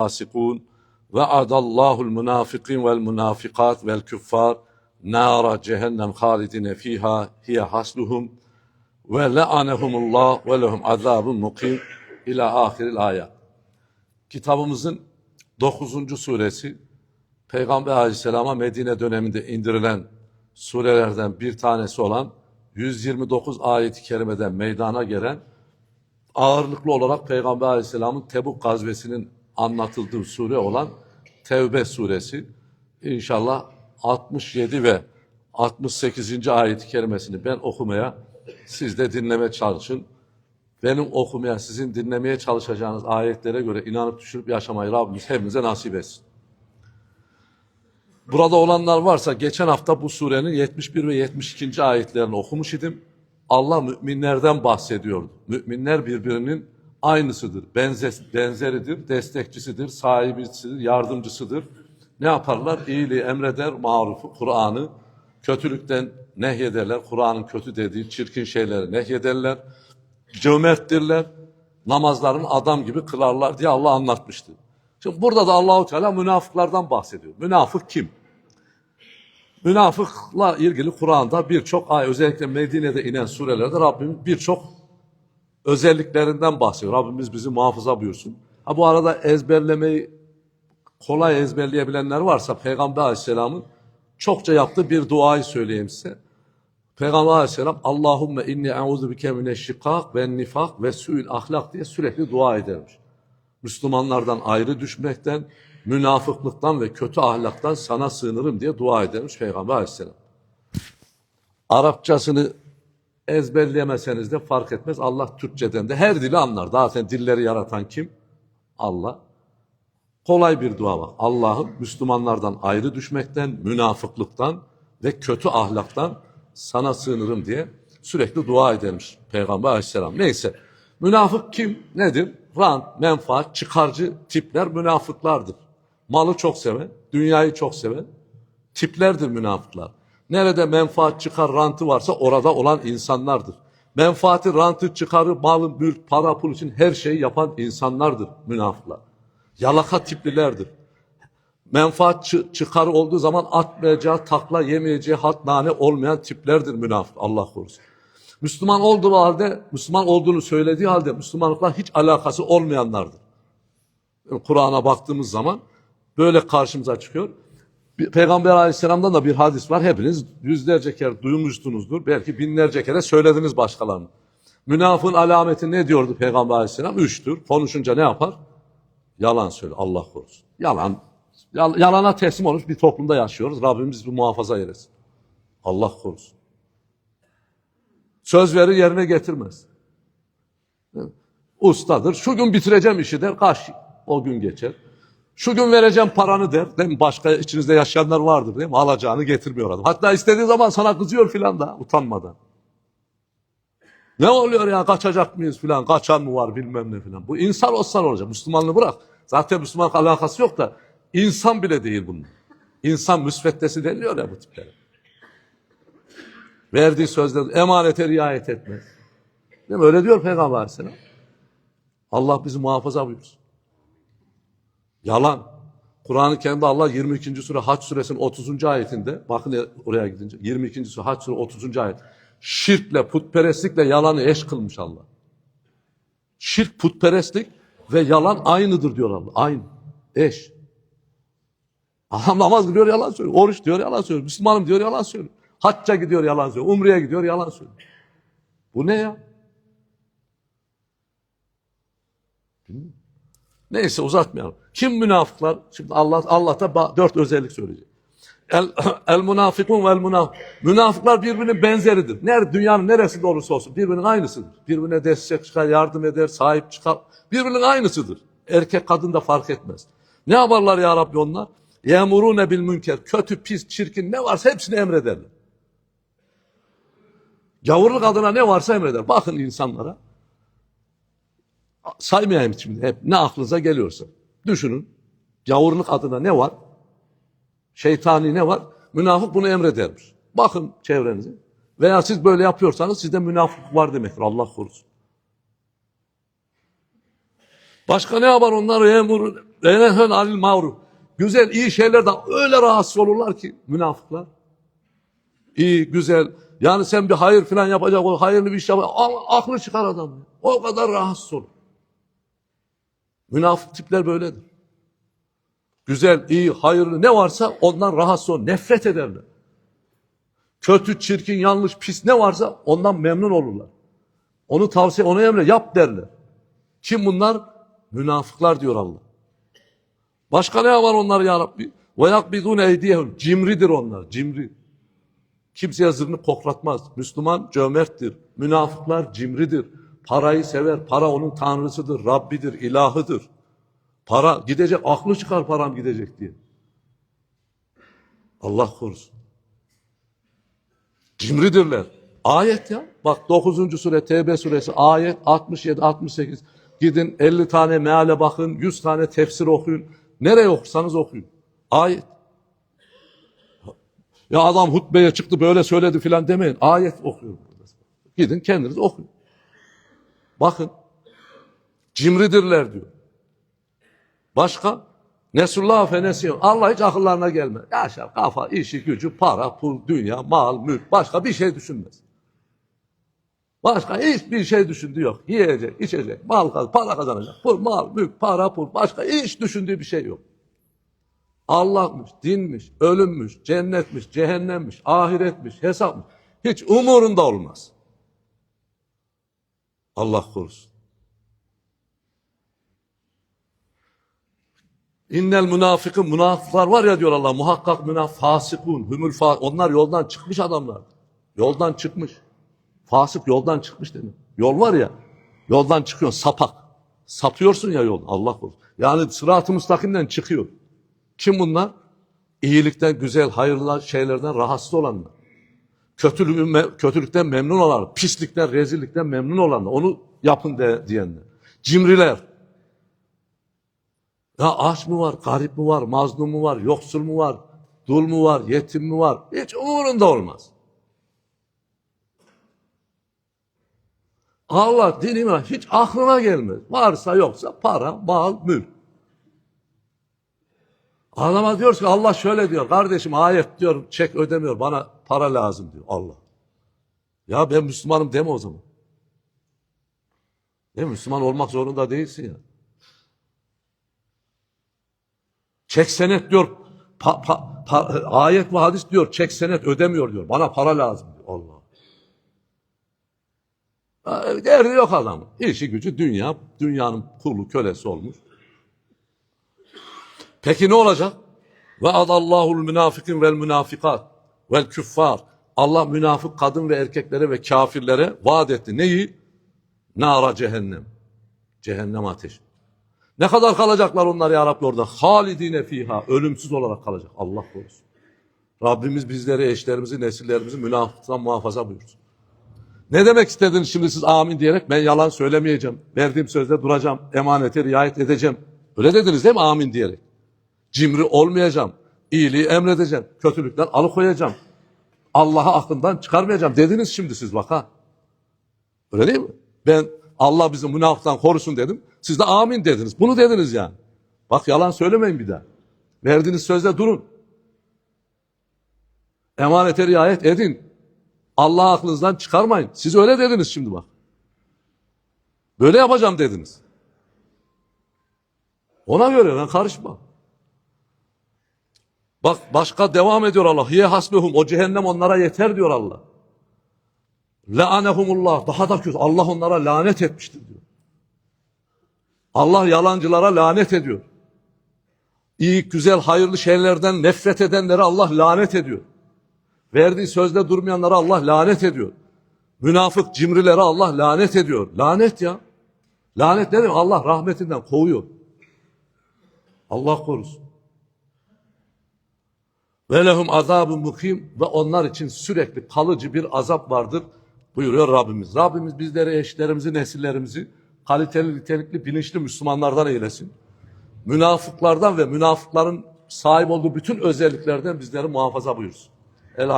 fasikun ve adallahu'l munafikin vel munafikat vel küffar nara cehennem halidine fiha hiye hasluhum ve le'anehumullah ve lehum azabun mukim ila ahiril ayet. Kitabımızın 9. suresi Peygamber Aleyhisselam'a Medine döneminde indirilen surelerden bir tanesi olan 129 ayet-i kerimeden meydana gelen ağırlıklı olarak Peygamber Aleyhisselam'ın Tebuk gazvesinin anlatıldığı sure olan Tevbe suresi. İnşallah 67 ve 68. ayet-i kerimesini ben okumaya, siz de dinleme çalışın. Benim okumaya, sizin dinlemeye çalışacağınız ayetlere göre inanıp düşürüp yaşamayı Rabbimiz hepimize nasip etsin. Burada olanlar varsa geçen hafta bu surenin 71 ve 72. ayetlerini okumuş idim. Allah müminlerden bahsediyordu. Müminler birbirinin aynısıdır, benze, benzeridir, destekçisidir, sahibisidir, yardımcısıdır. Ne yaparlar? İyiliği emreder, marufu, Kur'an'ı, kötülükten nehyederler. Kur'an'ın kötü dediği çirkin şeyleri nehyederler. Cömerttirler. Namazlarını adam gibi kılarlar diye Allah anlatmıştı. Şimdi burada da Allahu Teala münafıklardan bahsediyor. Münafık kim? Münafıkla ilgili Kur'an'da birçok ay özellikle Medine'de inen surelerde Rabbim birçok özelliklerinden bahsediyor. Rabbimiz bizi muhafaza buyursun. Ha bu arada ezberlemeyi kolay ezberleyebilenler varsa Peygamber Aleyhisselam'ın çokça yaptığı bir duayı söyleyeyim size. Peygamber Aleyhisselam Allahümme inni eûzu bike mineşşikak ve nifak ve su'il ahlak diye sürekli dua edermiş. Müslümanlardan ayrı düşmekten, münafıklıktan ve kötü ahlaktan sana sığınırım diye dua edermiş Peygamber Aleyhisselam. Arapçasını ezberleyemeseniz de fark etmez. Allah Türkçeden de her dili anlar. Zaten dilleri yaratan kim? Allah. Kolay bir dua bak. Allah'ım Müslümanlardan ayrı düşmekten, münafıklıktan ve kötü ahlaktan sana sığınırım diye sürekli dua edermiş Peygamber Aleyhisselam. Neyse. Münafık kim? Nedir? Rant, menfaat, çıkarcı tipler münafıklardır. Malı çok seven, dünyayı çok seven tiplerdir münafıklar. Nerede menfaat çıkar, rantı varsa orada olan insanlardır. Menfaati, rantı, çıkarı, malı, mülk, para, pul için her şeyi yapan insanlardır münafıklar. Yalaka tiplilerdir. Menfaat çı- çıkarı olduğu zaman atmayacağı, takla yemeyeceği, hat nane olmayan tiplerdir münafık. Allah korusun. Müslüman olduğu halde, Müslüman olduğunu söylediği halde Müslümanlıkla hiç alakası olmayanlardır. Kur'an'a baktığımız zaman böyle karşımıza çıkıyor. Bir- Peygamber Aleyhisselam'dan da bir hadis var. Hepiniz yüzlerce kere duymuşsunuzdur. Belki binlerce kere söylediniz başkalarına. Münafığın alameti ne diyordu Peygamber Aleyhisselam? Üçtür. Konuşunca ne yapar? Yalan söyle. Allah korusun. Yalan. yal- Yalana teslim olmuş bir toplumda yaşıyoruz. Rabbimiz bu muhafaza eylesin. Allah korusun. Söz verir yerine getirmez. Ustadır. Şu gün bitireceğim işi der. Kaç o gün geçer. Şu gün vereceğim paranı der. Değil mi? Başka içinizde yaşayanlar vardır değil mi? Alacağını getirmiyor adam. Hatta istediği zaman sana kızıyor filan da utanmadan. Ne oluyor ya kaçacak mıyız filan kaçan mı var bilmem ne filan. Bu insan olsan olacak. Müslümanlığı bırak. Zaten Müslümanlık alakası yok da insan bile değil bunun. İnsan müsveddesi deniliyor ya bu tiplere. Verdiği sözde emanete riayet etmez. Değil mi? Öyle diyor Peygamber Aleyhisselam. Allah bizi muhafaza buyursun. Yalan. Kur'an-ı Kerim'de Allah 22. sure Haç suresinin 30. ayetinde bakın oraya gidince 22. sure Haç sure 30. ayet. Şirkle, putperestlikle yalanı eş kılmış Allah. Şirk, putperestlik ve yalan aynıdır diyor Allah. Aynı. Eş. Adam namaz kılıyor yalan söylüyor. Oruç diyor yalan söylüyor. Müslümanım diyor yalan söylüyor. Hacca gidiyor yalan söylüyor. Umre'ye gidiyor yalan söylüyor. Bu ne ya? Bilmiyorum. Neyse uzatmayalım. Kim münafıklar? Şimdi Allah Allah da ba- dört özellik söyleyecek. El, el münafıkun vel münaf. Münafıklar birbirinin benzeridir. Nerede dünyanın neresinde olursa olsun birbirinin aynısıdır. Birbirine destek çıkar, yardım eder, sahip çıkar. Birbirinin aynısıdır. Erkek kadın da fark etmez. Ne yaparlar ya Rabbi onlar? Yemurune bil münker. Kötü, pis, çirkin ne varsa hepsini emrederler. Gavurluk adına ne varsa emreder. Bakın insanlara. Saymayayım şimdi hep ne aklınıza geliyorsa. Düşünün. Gavurluk adına ne var? Şeytani ne var? Münafık bunu emredermiş. Bakın çevrenize. Veya siz böyle yapıyorsanız sizde münafık var demektir. Allah korusun. Başka ne yapar onlar? Emur, enehen anil mavruf. Güzel, iyi şeylerden öyle rahatsız olurlar ki münafıklar. İyi, güzel. Yani sen bir hayır falan yapacak ol, hayırlı bir iş yapacak. Aklı çıkar adam. O kadar rahatsız olur. Münafık tipler böyledir. Güzel, iyi, hayırlı ne varsa ondan rahatsız olur. Nefret ederler. Kötü, çirkin, yanlış, pis ne varsa ondan memnun olurlar. Onu tavsiye, onu emre yap derler. Kim bunlar? Münafıklar diyor Allah. Başka ne var onlar ya Rabbi? Ve yakbidun eydiyehum. Cimridir onlar, cimri. Kimseye zırnı koklatmaz. Müslüman cömerttir. Münafıklar cimridir. Parayı sever. Para onun tanrısıdır, Rabbidir, ilahıdır. Para gidecek, aklı çıkar param gidecek diye. Allah korusun. Cimridirler. Ayet ya. Bak 9. sure Tevbe suresi ayet 67 68. Gidin 50 tane meale bakın, 100 tane tefsir okuyun. Nereye okursanız okuyun. Ayet. Ya adam hutbeye çıktı böyle söyledi filan demeyin. Ayet okuyorum. Gidin kendiniz okuyun. Bakın. Cimridirler diyor. Başka? Nesullah fenesiyon. Allah hiç akıllarına gelmez. Yaşar kafa, işi, gücü, para, pul, dünya, mal, mülk. Başka bir şey düşünmez. Başka hiçbir şey düşündüğü yok. Yiyecek, içecek, mal kaz, para kazanacak. Pul, mal, mülk, para, pul. Başka hiç düşündüğü bir şey yok. Allah'mış, dinmiş, ölümmüş, cennetmiş, cehennemmiş, ahiretmiş, hesapmış. Hiç umurunda olmaz. Allah korusun. İnnel münafıkın münafıklar var ya diyor Allah muhakkak münaf fasikun hümül fa onlar yoldan çıkmış adamlar. Yoldan çıkmış. Fasık yoldan çıkmış dedim. Yol var ya yoldan çıkıyorsun sapak. Sapıyorsun ya yol Allah korusun. Yani sırat-ı müstakimden çıkıyor. Kim bunlar? İyilikten, güzel, hayırlı şeylerden rahatsız olanlar. Kötülüğün, kötülükten memnun olanlar. Pislikten, rezillikten memnun olanlar. Onu yapın de, diyenler. Cimriler. Ya aç mı var, garip mi var, mazlum mu var, yoksul mu var, dul mu var, yetim mi var? Hiç umurunda olmaz. Allah dinime hiç aklına gelmez. Varsa yoksa para, mal, mülk. Adama diyor ki Allah şöyle diyor. Kardeşim ayet diyor çek ödemiyor. Bana para lazım diyor Allah. Ya ben Müslümanım deme o zaman. Değil? Müslüman olmak zorunda değilsin ya. Çek senet diyor. Pa, pa, pa, ayet ve hadis diyor. Çek senet ödemiyor diyor. Bana para lazım diyor. Allah. Derdi yok adam. İşi gücü dünya. Dünyanın kulu kölesi olmuş. Peki ne olacak? Ve adallahul münafikin vel münafikat vel küffar. Allah münafık kadın ve erkeklere ve kafirlere vaat etti. Neyi? Nara cehennem. Cehennem ateş. Ne kadar kalacaklar onlar ya Rabbi orada? Halidine fiha. Ölümsüz olarak kalacak. Allah korusun. Rabbimiz bizleri, eşlerimizi, nesillerimizi münafıktan muhafaza buyursun. Ne demek istediniz şimdi siz amin diyerek? Ben yalan söylemeyeceğim. Verdiğim sözde duracağım. Emanete riayet edeceğim. Öyle dediniz değil mi amin diyerek? Cimri olmayacağım. İyiliği emredeceğim. Kötülükten alıkoyacağım. Allah'ı aklından çıkarmayacağım dediniz şimdi siz bak ha. Öyle değil mi? Ben Allah bizi münafıktan korusun dedim. Siz de amin dediniz. Bunu dediniz yani. Bak yalan söylemeyin bir daha. Verdiğiniz sözde durun. Emanete riayet edin. Allah'ı aklınızdan çıkarmayın. Siz öyle dediniz şimdi bak. Böyle yapacağım dediniz. Ona göre ben karışma. Bak başka devam ediyor Allah. Hiye hasbehum. O cehennem onlara yeter diyor Allah. Le'anehumullah. Daha da kötü. Allah onlara lanet etmiştir diyor. Allah yalancılara lanet ediyor. İyi, güzel, hayırlı şeylerden nefret edenlere Allah lanet ediyor. Verdiği sözde durmayanlara Allah lanet ediyor. Münafık cimrilere Allah lanet ediyor. Lanet ya. Lanet ne demek? Allah rahmetinden kovuyor. Allah korusun. Ve lehum azabun mukim ve onlar için sürekli kalıcı bir azap vardır buyuruyor Rabbimiz. Rabbimiz bizleri, eşlerimizi, nesillerimizi kaliteli, nitelikli, bilinçli Müslümanlardan eylesin. Münafıklardan ve münafıkların sahip olduğu bütün özelliklerden bizleri muhafaza buyursun. El